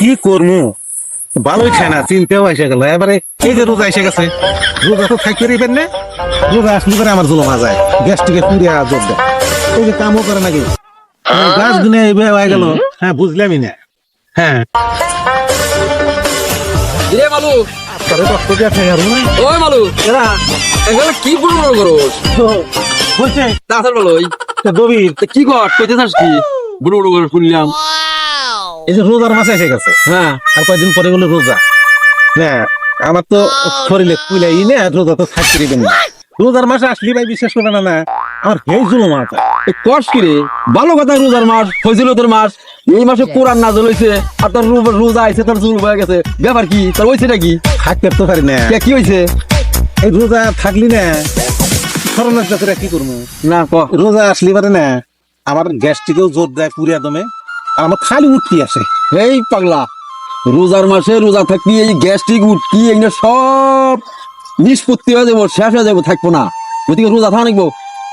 কি করব ভালোই খায় না চিনতেও এসে গেল। এবারে এই যে রোজা এসে গেছে রোজা তো থাকতে পারবেন না? রোজা আসলে করে আমার জুলমা যায় গ্যাসটিকে পুড়িয়া জোর দেয়। এই যে কামও করে নাকি? গাছ গুনে হয়ে গেল। হ্যাঁ বুঝলামই না। হ্যাঁ। রে মালু? তবে কষ্ট দিয়ে থাকে আর ওই মালু এরা এগুলো কি বড় বড় করস তো বলছে তাছাড়া বলো দবির কি কর কইতে চাস কি? বড় বড় করে শুনলাম। এই যে রোজার মাসে এসে গেছে। হ্যাঁ। আর কয়েকদিন পরে বলে রোজা। না আমার তো শরীরে কুলাই না রোজা তো থাকতে দিবেন না। রোজার মাসে আসলি ভাই বিশ্বাস করে না না আমার হেই জুলুম আছে। এ কস কি রে? ভালো কথা রোজার মাস হয়েছিল তোর মাস। এই মাসে কোরআন নাজল হয়েছে আর তোর রোজা আইছে তোর জুল হয়ে গেছে। ব্যাপার কি? তোর হয়েছে নাকি? থাকতে তো পারি না। কে কি হয়েছে এই রোজা থাকলি না চাকরি কি করব? না ক। রোজা আসলি পারে না আমার গ্যাসটিকেও জোর দেয় পুরিয়া দমে আর আমার খালি উঠতি আছে। এই পাগলা রোজার মাসে রোজা থাকবি এই গ্যাস্ট্রিক উঠকি এগুলো সব নিষ্পত্তি হয়ে যাব শেষ হয়ে যাব থাকব না। ওদিকে রোজা থাকা নাকবো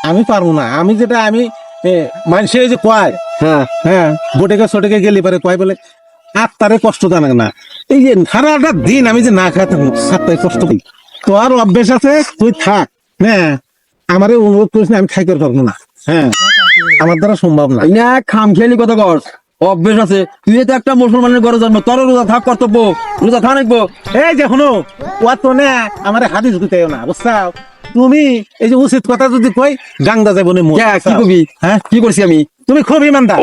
আমি পারব না। আমি যেটা আমি মানুষের যে কয় হ্যাঁ। হ্যাঁ বোটেকে সোটেকে গেলে পারে কয় বলে আত্মারে কষ্ট জানে না। এই যে সারাটা দিন আমি যে না খাই থাকব সাতটায় কষ্ট পাই। তো আর অভ্যেস আছে তুই থাক হ্যাঁ। আমারে অনুরোধ করিস না আমি খাইতে পারব না। হ্যাঁ আমার দ্বারা সম্ভব না। এই না খাম খেয়ালি কথা কর অভ্যেস আছে। তুই তো একটা মুসলমানের ঘরে জন্ম তোর রোজা থাক কর্তব্য রোজা থাকা নাকবো। এই যে শুনো ও তো না আমার হাদিস গুতাইও না বুঝছাও? তুমি এই যে উচিত কথা যদি কই গাংদা যাব না কে? কবি? হ্যাঁ কি করছি আমি? তুমি খুব ইমানদার।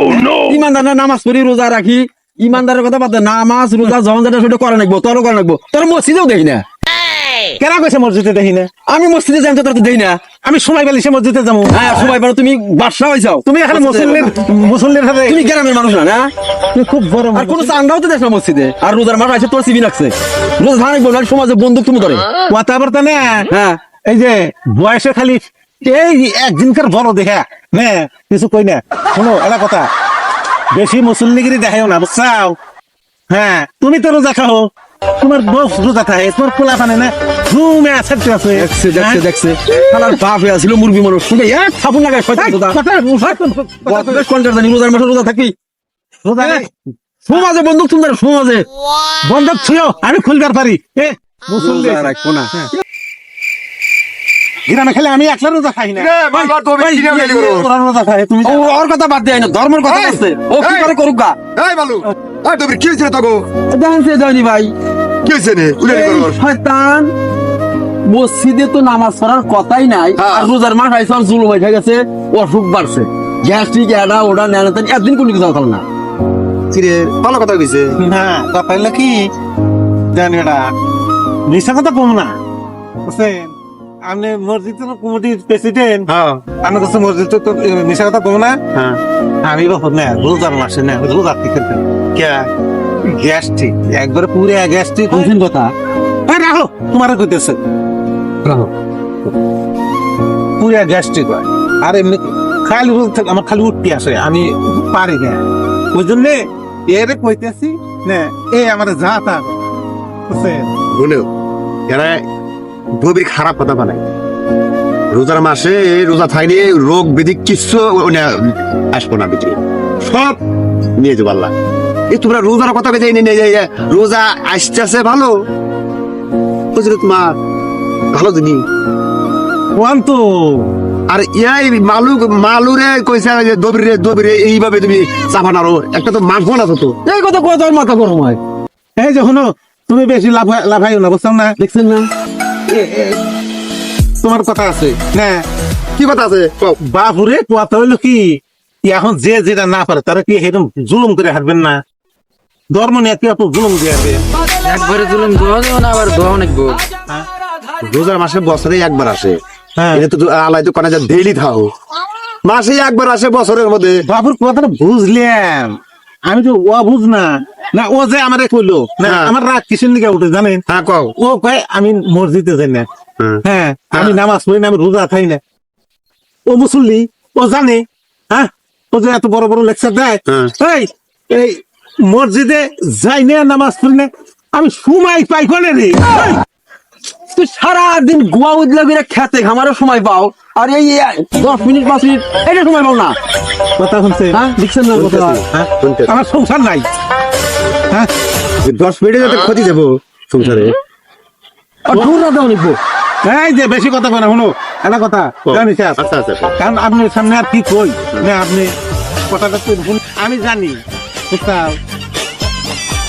ইমানদার না নামাজ পড়ি রোজা রাখি। ইমানদারের কথা বাদ নামাজ রোজা যখন যেটা সেটা করে নাকবো তোরও করে নাকবো। তোর মসজিদেও দেখি না। কেনা কইছে মসজিদে দেখি না? আমি মসজিদে যাই তো তোর দেই না। আমি সময় পেলে সে মসজিদে যাব হ্যাঁ সময় পারো তুমি বাদশা হয়েছাও তুমি এখানে মুসল্লির মুসল্লির হাতে তুমি গ্রামের মানুষ না না? তুমি খুব বড় আর কোন চান্দাও তো দেশ না মসজিদে। আর রোজার মাস আছে তোর সিবি লাগছে। রোজা নাকবো নাহলে সমাজে বন্দুক তুমি ধরে। কথাবার্তা না? হ্যাঁ। এই যে বয়সে খালি এই একদিনকার বড় দেখা। না কিছু কই না। শোনো এটা কথা। বেশি মুসল্লিগিরি দেখাও না বুঝছাও? হ্যাঁ তুমি তো রোজা খাও। তোমার বউ রোজা থাকে তোমার পোলা পানে না ঘুমে আছে আছে। দেখছে দেখছে দেখছে। বাপ হয়ে আছিল মুরগি মানুষ। শুনে এক সাবুন লাগায় শয়তান কথা বদমাশ কোনটার জানি রোজার মাসে রোজা থাকি? রোজা। সমাজে বন্দুক তুমি সমাজে। আমি খুলবার পারি। এ মুসল্লি রাখব না। গ্রামে খেলে আমি একলা রোজা খাই না। রোজা খায় তুমি ওর কথা বাদ দেয় না ধর্মের কথা আছে ও কি! করে করুক গা? এই বালু। এই তোর কি হয়েছে তোকে দেখেন সে যায়নি ভাই। কি হয়েছে শয়তান মসজিদে তো নামাজ পড়ার কথাই নাই হ্যাঁ। আর রোজার মাস আইসা জুল হয়ে গেছে অসুখ বাড়ছে। গ্যাস্ট্রিক এডা ওডা নেন তেন একদিন কোনো কিছু হতাল না। চিরে ভালো কথা কইছে? না কথা হইল কি? জানি এটা মিশা কথা কম না। বুঝছেন আপনি মসজিদের কমিটির প্রেসিডেন্ট। হ্যাঁ। আপনার কাছে মসজিদ তো মিশা কথা কম না? হ্যাঁ। আমি বাবু না রোজার মাসে না রোজার থেকে কে? গ্যাস্ট্রিক একবারে পুরে গ্যাস্ট্রিক কোনদিন কথা? রাখো তোমার কইতেছে। রাখো। পুরে গ্যাস্ট্রিক হয়। আর এমনি খালি থেকে আমার খালি উঠতে আসে আমি পারি না। ওই জন্য এর কইতেছি না এ আমার যা তা বলেও এরা গভীর খারাপ কথা বানায় রোজার মাসে রোজা থাকলে রোগ ব্যাধি কিচ্ছু আসব না ভিতরে। সব নিয়ে যাব আল্লাহ। এই তোমরা রোজার কথা কে যাই নিয়ে যাই রোজা আসতেছে ভালো? বুঝলি তোমার ভালো জিনিস ওয়ান তো আর ইয়াই মালু মালুরে কইছে যে দবিরে দবিরে এইভাবে তুমি চাপানারো একটা তো মাখবো না তো এই কথা কত মাথা গরম হয়? এই যে যখন তুমি বেশি লাভ লাভাইও না বুঝছ না? দেখছেন না? তোমার কথা আছে। না কি কথা আছে। বাপুরে কথা হইল কি? এখন যে যেটা না পারে তারা কি এরকম জুলুম করে হাঁটবেন না? ধর্ম নিয়ে এত জুলুম দিয়ে একবারে জুলুম দোয়া দেও না আবার দোয়া অনেক গো রোজার মাসে বছরে একবার আসে। হ্যাঁ। এটা তো আলাই তো কানা যা ডেইলি থাও মাসে একবার আসে বছরের মধ্যে। বাবুর কথাটা বুঝলাম আমি তো ও বুঝ না। না ও যে আমারে কইলো না হ্যাঁ। আমার রাগ কিসের দিকে উঠে জানেন? হ্যাঁ কও। ও কয় আমি মসজিদে যাই না। হ্যাঁ। হ্যাঁ আমি নামাজ পড়ি না আমি রোজা খাই না। ও মুসল্লি ও জানে হ্যাঁ? ও যে এত বড় বড় লেকচার দেয়। হ্যাঁ। এই এই মসজিদে যাই না নামাজ পড়ি না আমি সময় পাই কোনে রে? তুই সারাদিন গোয়া উদলা করে খেতে আমারও সময় পাও। আর এই দশ মিনিট পাঁচ মিনিট এটা সময় পাও না। কথা শুনছে? হ্যাঁ দেখছেন না কথা। হ্যাঁ? আমার সংসার নাই। হ্যাঁ? দশ মিনিটে যাতে ক্ষতি দেবো সংসারে। আর দূর না দাও নিবো এই যে বেশি কথা কয় শুনো একটা কথা। জানি স্যার। আচ্ছা আচ্ছা কারণ আপনার সামনে আর কি কই? না আপনি কথাটা আমি জানি বুঝতাম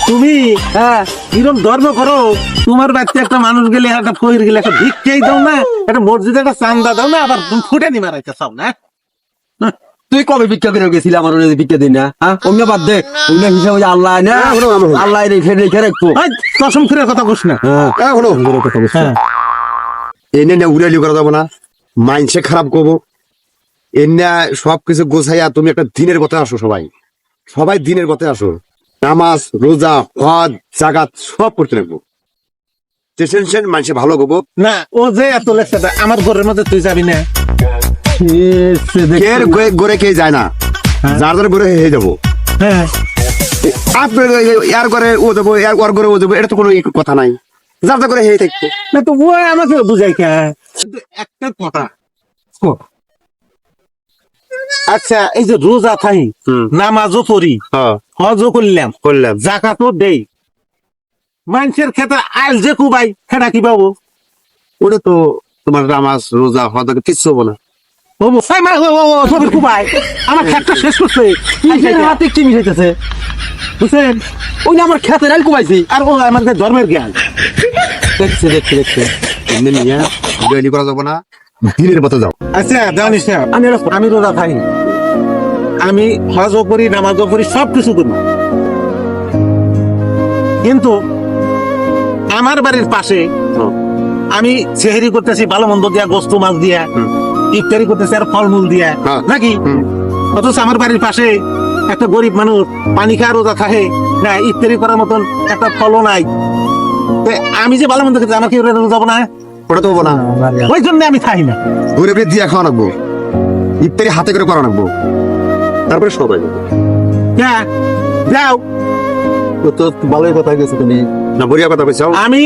তুমি হ্যাঁ কিরম ধর্ম করো তোমার বাচ্চা একটা মানুষ গেলে একটা ফকির গেলে একটা ভিক্ষাই দাও না একটা মসজিদে একটা চান্দা দাও না আবার ফুটে নি মারাইতে চাও না? তুই কবে ভিক্ষা করে গেছিলি আমার ওনে ভিক্ষা দিন না হ্যাঁ? অন্য বাদ দে অন্য হিসাবে আল্লাহ না হ্যাঁ। আল্লাহ রেখে রেখে রাখব। কসম করে কথা কস না। হ্যাঁ। হ্যাঁ হলো হ্যাঁ। এনে না উড়ালি করা যাব না। মাইন্ডসে খারাপ করব। এনে সব কিছু গোছাইয়া তুমি একটা দিনের কথা আসো সবাই। সবাই দিনের পথে আসো নামাজ রোজা হজ জাগাত সব করতে রাখব টেনশন মানুষে ভালো করব না ও যে এত লেখছে আমার ঘরের মধ্যে তুই যাবি না। গড়ে কে যায় না। যার যার গড়ে হয়ে যাব। হ্যাঁ। আপনার ইয়ার ঘরে ও যাব ইয়ার ওর ঘরে ও যাব এটা তো কোনো কথা নাই। যার করে হয়ে থাকবে। না তো ও আমাকে বুঝাই একটা কথা। আচ্ছা এই যে রোজা থাই নামাজও পড়ি। হ্যাঁ। হজও করলাম। করলাম। জাকাতও দেই। মানুষের ক্ষেত্রে আইল যে কুবাই সেটা কি পাবো? ওটা তো তোমার নামাজ রোজা হজ কিচ্ছু হব না। আমার ক্ষেতটা শেষ করছে। কিসের হাতে কি মিশাইতেছে? বুঝছেন? ওই আমার খেতে রাইল কুমাইছি আর ও আমাদের ধর্মের জ্ঞান। দেখছি দেখছি দেখছি। এমনি নিয়ে উড়ালি করা যাব না। দিনের পথে যাও। আচ্ছা জানিস আমি আমি রোজা থাকি আমি হজও করি নামাজও করি সব কিছু করি। কিন্তু আমার বাড়ির পাশে আমি সেহেরি করতেছি ভালো মন্দ দিয়া গোস্ত মাছ দিয়া। ইফতারি করতেছি আর ফলমূল দিয়া। হ্যাঁ। নাকি। অথচ আমার বাড়ির পাশে একটা গরিব মানুষ পানি খাওয়া রোজা থাকে না ইফতারি করার মতন একটা ফলও নাই। আমি যে ভালো মন্দ খেতে আমাকে যাব না ওটা তো না। ওই জন্য আমি খাই না। গরিবে দিয়ে খাওয়া রাখব ইফতারি হাতে করে করা রাখব তারপরে সবাই যাব। হ্যাঁ যাও। তো তো ভালোই কথা গেছে তুমি। না বড়িয়া কথা কইছাও আমি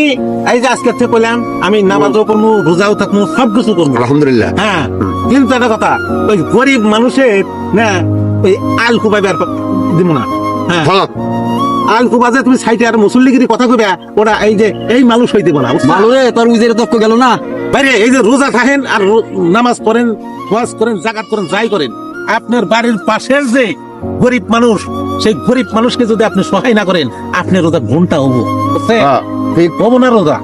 এই যে আজকে থেকে বললাম আমি নামাজও করব রোজাও থাকব সব কিছু করব। আলহামদুলিল্লাহ। হ্যাঁ কিন্তু একটা কথা ওই গরিব মানুষের না ওই আল কুবাই বের দিব না। হ্যাঁ। হ্যাঁ। আল উবাজে তুমি সাইটে আর মুসল্লিগিরি কথা কইবে ওরা এই যে এই মানুষ হইতে বলা তোর উজের তক্ক গেল না? বাইরে এই যে রোজা থাকেন আর নামাজ পড়েন করেন জাকাত করেন যাই করেন আপনার বাড়ির পাশের যে গরিব মানুষ সেই গরিব মানুষকে যদি আপনি সহায় না করেন আপনার রোজা ঘণ্টা হব হ্যাঁ হব না রোজা।